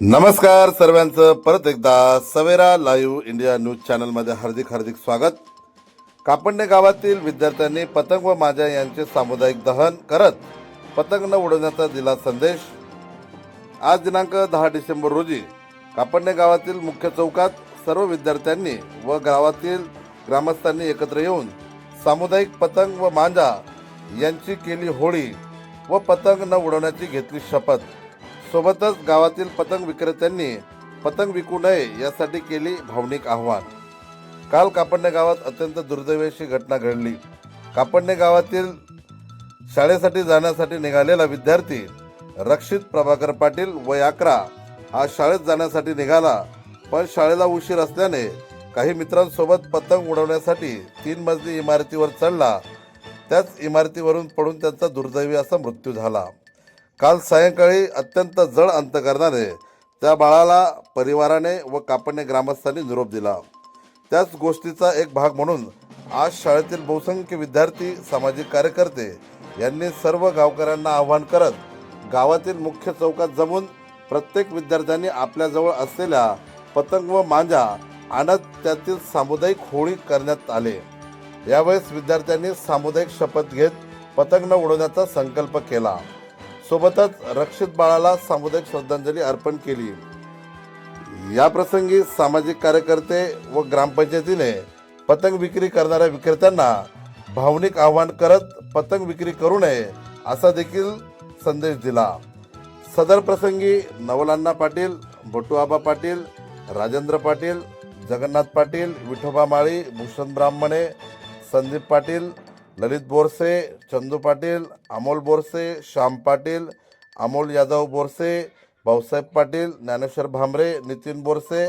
नमस्कार सर्वांचं. परत एकदा सवेरा लाईव्ह इंडिया न्यूज चॅनलमध्ये हार्दिक हार्दिक स्वागत. कापडणे गावातील विद्यार्थ्यांनी पतंग व माझ्या यांचे सामुदायिक दहन करत पतंग न उडवण्याचा दिला संदेश. आज दिनांक दहा डिसेंबर रोजी कापडणे गावातील मुख्य चौकात सर्व विद्यार्थ्यांनी व गावातील ग्रामस्थांनी एकत्र येऊन सामुदायिक पतंग व मांजा यांची केली होळी व पतंग न उडवण्याची घेतली शपथ. सोबतच गावातील पतंग विक्रेत्यांनी पतंग विकू नये यासाठी केली भावनिक आव्हान. काल कापडणे गावात अत्यंत दुर्दैवी घटना घडली. कापडणे गावातील शाळेसाठी जाण्यासाठी निघालेला विद्यार्थी रक्षित प्रभाकर पाटील वय अकरा हा शाळेत जाण्यासाठी निघाला पण शाळेला उशीर असल्याने काही मित्रांसोबत पतंग उडवण्यासाठी तीन मजली इमारतीवर चढला. त्याच इमारतीवरून पडून त्यांचा दुर्दैवी असा मृत्यू झाला. काल सायंकाळी अत्यंत जड अंतकरणाने त्या बाळाला परिवाराने व कापडणे ग्रामस्थांनी निरोप दिला. त्याच गोष्टीचा एक भाग म्हणून आज शाळेतील बहुसंख्य विद्यार्थी सामाजिक कार्यकर्ते यांनी सर्व गावकऱ्यांना आवाहन करत गावातील मुख्य चौकात जमून प्रत्येक विद्यार्थ्यांनी आपल्याजवळ असलेल्या पतंग व मांजा आणत त्यातील सामुदायिक होळी करण्यात आले. यावेळेस विद्यार्थ्यांनी सामुदायिक शपथ घेत पतंग न उडवण्याचा संकल्प केला. सोबतच रक्षित बाळाला सामुदायिक श्रद्धांजली अर्पण केली. या प्रसंगी सामाजिक कार्यकर्ते व ग्रामपंचायतीने पतंग विक्री करणाऱ्या विक्रेत्यांना भावनिक आवाहन करत पतंग विक्री करू नये असा देखील संदेश दिला. सदर प्रसंगी नवलांना पाटील बटूआबा पाटील राजेंद्र पाटील जगन्नाथ पाटील विठोबा माळी भूषण ब्राह्मणे संदीप पाटील ललित बोरसे चंदू पाटील अमोल बोरसे श्याम पाटील अमोल यादव बोरसे भाऊसाहेब पाटील ज्ञानेश्वर भामरे नितीन बोरसे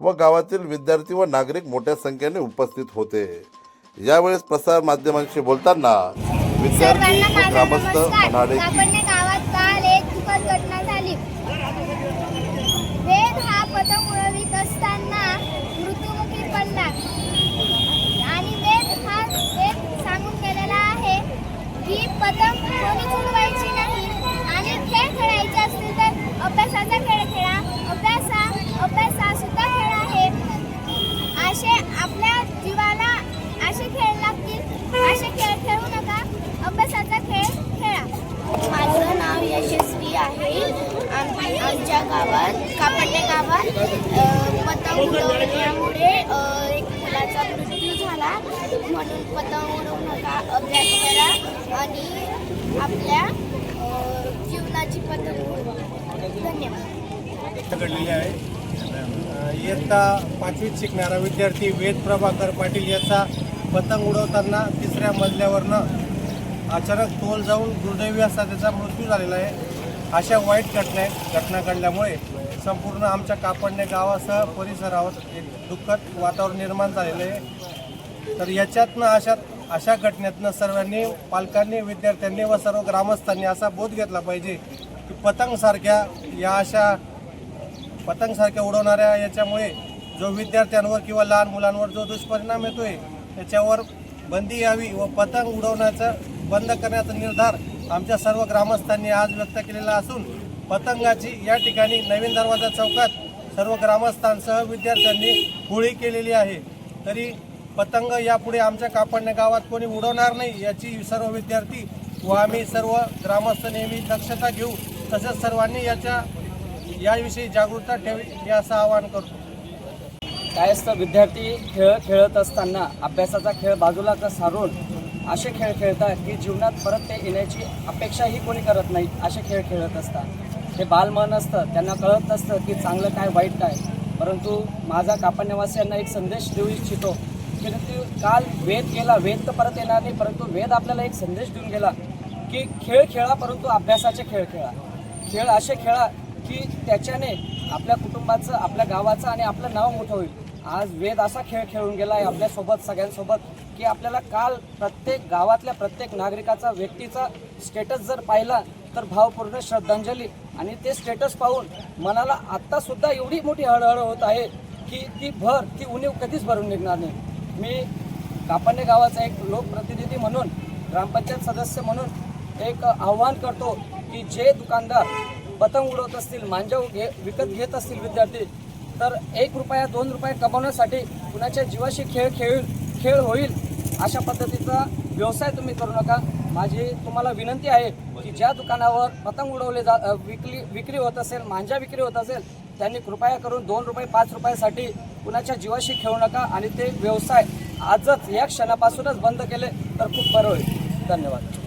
व गावातील विद्यार्थी व नागरिक मोठ्या संख्येने उपस्थित होते. यावेळेस प्रसार माध्यमांशी बोलताना विद्यार्थी ग्रामस्थ म्हणाले की कापडणे गावात काल एक दुःखद घटना झाली वेद हा पतंग उडवित असताना मृत्युमुखी पडला आणि वेद हा एक सांगून गेलेला आहे की पतंग कोणीच उडवायची नाही आणि खेळ खेळायचे असतील तर अभ्यासाचा खेळ खेळा अभ्यासा अभ्यास हा सुद्धा खेळ आहे असे आपल्या जीवाला असे खेळ लागतील. असे खेळ खेळू नका. अभ्यासाचा खेळ खेळा. माझं नाव यशस्वी आहे. आम्ही आमच्या गावात कापडणे गावात पतंग उडवण्यामुळे अ, एक मुलाचा मृत्यू झाला. म्हणून पतंग उडवू नका. अभ्यास करा आणि आपल्या जीवनाची पतंग उडवा. धन्यवाद. घडलेली आहे. इयत्ता पाचवीत शिकणारा विद्यार्थी वेद प्रभाकर पाटील याचा पतंग उडवताना तिसऱ्या मजल्यावरनं अचानक तोल जाऊन दुर्दैवी असा त्याचा मृत्यू झालेला आहे. अशा वाईट घटना घटना घडल्यामुळे संपूर्ण आमच्या कापडणे गावासह परिसरावर एक दुःखद वातावरण निर्माण झालेलं आहे. तर याच्यातनं अशा अशा घटनेतनं सर्वांनी पालकांनी विद्यार्थ्यांनी व सर्व ग्रामस्थांनी असा बोध घेतला पाहिजे की पतंगसारख्या या अशा पतंगसारख्या उडवणाऱ्या याच्यामुळे जो विद्यार्थ्यांवर किंवा लहान मुलांवर जो दुष्परिणाम येतोय त्याच्यावर बंदी यावी व पतंग उडवण्याचा बंद करण्याचा निर्धार आमच्या सर्व ग्रामस्थांनी आज व्यक्त केलेला असून पतंगाची या ठिकाणी नवीन दरवाजा चौकात सर्व ग्रामस्थांसह विद्यार्थ्यांनी होळी केलेली आहे. तरी पतंग यापुढे आमच्या कापडणे गावात कोणी उडवणार नाही याची सर्व विद्यार्थी व आम्ही सर्व ग्रामस्थ नेहमी दक्षता घेऊ तसेच सर्वांनी याच्या याविषयी जागरूकता ठेवी हे असं आवाहन करतो. काय असतं विद्यार्थी खेळ खेळत असताना अभ्यासाचा खेळ बाजूला तर सारून असे खेळ खेळतात की जीवनात परत ते येण्याची अपेक्षाही कोणी करत नाही असे खेळ खेळत असतात. हे बालमन असतं त्यांना कळत नसतं की चांगलं काय वाईट काय. परंतु माझा कापडनेवासियांना एक संदेश देऊ इच्छितो की ते काल वेद गेला वेद तर परत येणार नाही परंतु वेद आपल्याला एक संदेश देऊन गेला की खेळ खेळा परंतु अभ्यासाचे खेळ खेळा. खेळ असे खेळा की त्याच्याने आपल्या कुटुंबाचं आपल्या गावाचं आणि आपलं नाव मोठं होईल. आज वेद असा खेळ खेळून गेला आहे आपल्यासोबत सगळ्यांसोबत की आपल्याला काल प्रत्येक गावातल्या प्रत्येक नागरिकाचा व्यक्तीचा स्टेटस जर पाहिला तर भावपूर्ण श्रद्धांजली. आणि ते स्टेटस पाहून मनाला आत्तासुद्धा एवढी मोठी हळहळ होत आहे की ती भर ती उणीव कधीच भरून निघणार नाही. मी कापडणे गावाचा एक लोकप्रतिनिधी म्हणून ग्रामपंचायत सदस्य म्हणून एक आव्हान करतो की जे दुकानदार पतंग उडवत असतील मांजा घे विकत घेत असतील विद्यार्थी तर एक रुपया दोन रुपये कमवण्यासाठी कुणाच्या जीवाशी खेळ खेळ खेळ होईल अशा पद्धतीचा व्यवसाय तुम्ही करू नका. माझी तुम्हाला विनंती आहे की ज्या दुकानावर पतंग उडवले जा विकली विक्री होत असेल मांजा विक्री होत असेल त्यांनी कृपया करून दोन रुपये पाच रुपयासाठी कुणाच्या जीवाशी खेळू नका आणि ते व्यवसाय आजच या क्षणापासूनच बंद केले तर खूप बरं होईल. धन्यवाद.